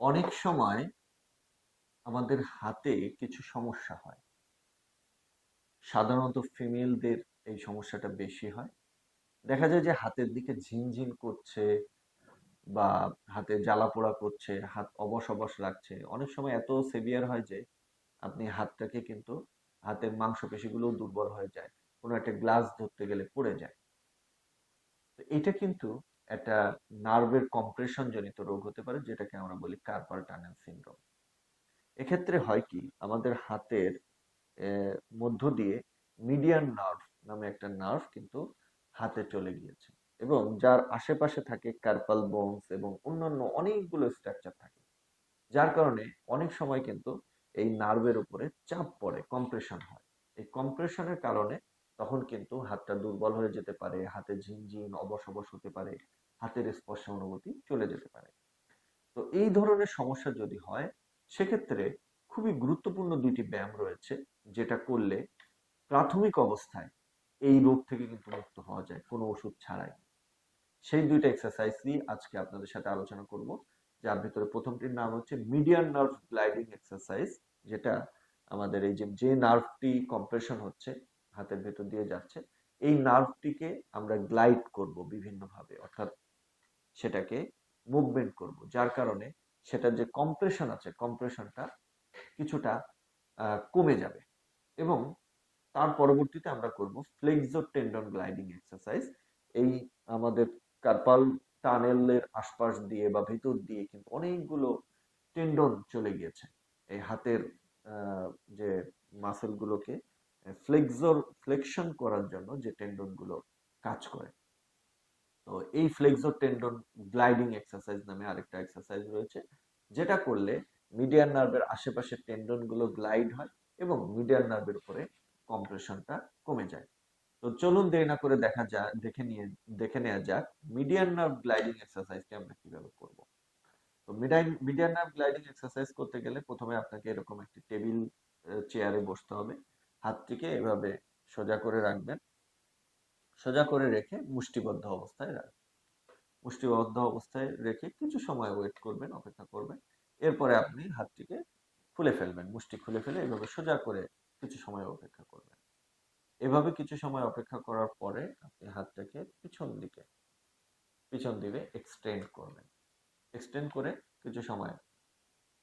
অনেক সময় আমাদের হাতে কিছু সমস্যা হয়। সাধারণত ফিমেলদের এই সমস্যাটা বেশি হয়। দেখা যায় যে হাতের দিকে ঝিনঝিন করছে বা হাতে জ্বালা পোড়া করছে, হাত অবশ অবশ লাগছে অনেক সময় এত সেভিয়ার হয় যে আপনি হাতটাকে কিন্তু হাতের মাংসপেশিগুলো দুর্বল হয়ে যায়। কোনো একটা গ্লাস ধরতে গেলে পড়ে যায়। তো এটা কিন্তু একটা নার্ভের কম্প্রেশন জনিত রোগ হতে পারে, যেটাকে আমরা বলি কার্পাল টানেল সিনড্রোম এক্ষেত্রে হয় কি, আমাদের হাতের মধ্য দিয়ে মিডিয়ান নার্ভ নামে একটা নার্ভ কিন্তু হাতে চলে গিয়েছে এবং যার আশেপাশে থাকে কার্পাল বোনস এবং অন্যান্য অনেকগুলো স্ট্রাকচার থাকে। যার কারণে অনেক সময় কিন্তু এই নার্ভের উপরে চাপ পড়ে কম্প্রেশন হয়। এই কম্প্রেশনের কারণে তখন কিন্তু হাতটা দুর্বল হয়ে যেতে পারে, হাতে ঝিনঝিন অবশ অবশ হতে পারে, হাতের স্পর্শ অনুভূতি চলে যেতে পারে। তো এই ধরনের সমস্যা যদি হয়, সেক্ষেত্রে খুবই গুরুত্বপূর্ণ দুইটি ব্যায়াম রয়েছে, যেটা করলে প্রাথমিক অবস্থায় এই রোগ থেকে কিন্তু মুক্ত হওয়া যায়, কোনো ওষুধ ছাড়াই। সেই দুইটা এক্সারসাইজ নিয়ে আজকে আপনাদের সাথে আলোচনা করব, যার ভিতরে প্রথমটির নাম হচ্ছে মিডিয়ান নার্ভ গ্লাইডিং এক্সারসাইজ যেটা আমাদের এই যে যে নার্ভটি কম্প্রেশন হচ্ছে হাতের ভেতর দিয়ে যাচ্ছে, এই নার্ভটিকে আমরা গ্লাইড করব বিভিন্নভাবে, অর্থাৎ সেটাকে মুভমেন্ট করব, যার কারণে সেটার যে কম্প্রেশন আছে, কম্প্রেশনটা কিছুটা কমে যাবে এবং তার পরবর্তীতে আমরা করব ফ্লেক্সো টেন্ডন গ্লাইডিং এক্সারসাইজ। এই আমাদের কার্পাল টানেলের আশপাশ দিয়ে বা ভিতর দিয়ে কিন্তু অনেকগুলো টেন্ডন চলে গিয়েছে, এই হাতের যে মাসেলগুলোকে ফ্লেক্সর, ফ্লেকশন করার জন্য যে টেন্ডনগুলো কাজ করে। তো এই ফ্লেক্সর টেন্ডন গ্লাইডিং এক্সারসাইজ নামে আরেকটা এক্সারসাইজ রয়েছে, যেটা করলে মিডিয়ান নার্ভের আশেপাশের টেন্ডনগুলো গ্লাইড হয় এবং মিডিয়ান নার্ভের উপরে কম্প্রেশনটা কমে যায়। তো চলুন দেরি না করে দেখা যাক দেখে নিয়ে, দেখে নেওয়া যাক মিডিয়ান নার্ভ গ্লাইডিং এক্সারসাইজটি আমরা কীভাবে করব। তো মিডিয়ান নার্ভ গ্লাইডিং এক্সারসাইজ করতে গেলে প্রথমে আপনাকে এরকম একটি টেবিল চেয়ারে বসতে হবে। হাতটিকে এভাবে সোজা করে রাখবেন। সোজা করে রেখে মুষ্টিবদ্ধ অবস্থায় রাখবেন। মুষ্টিবদ্ধ অবস্থায় রেখে কিছু সময় ওয়েট করবেন, অপেক্ষা করবেন। এরপরে আপনি হাতটিকে খুলে ফেলবেন, মুষ্টি খুলে ফেলে এভাবে সোজা করে কিছু সময় অপেক্ষা করবেন। এভাবে কিছু সময় অপেক্ষা করার পরে আপনি হাতটাকে পিছন দিকে পিছন দিকে এক্সটেন্ড করবেন। এক্সটেন্ড করে কিছু সময়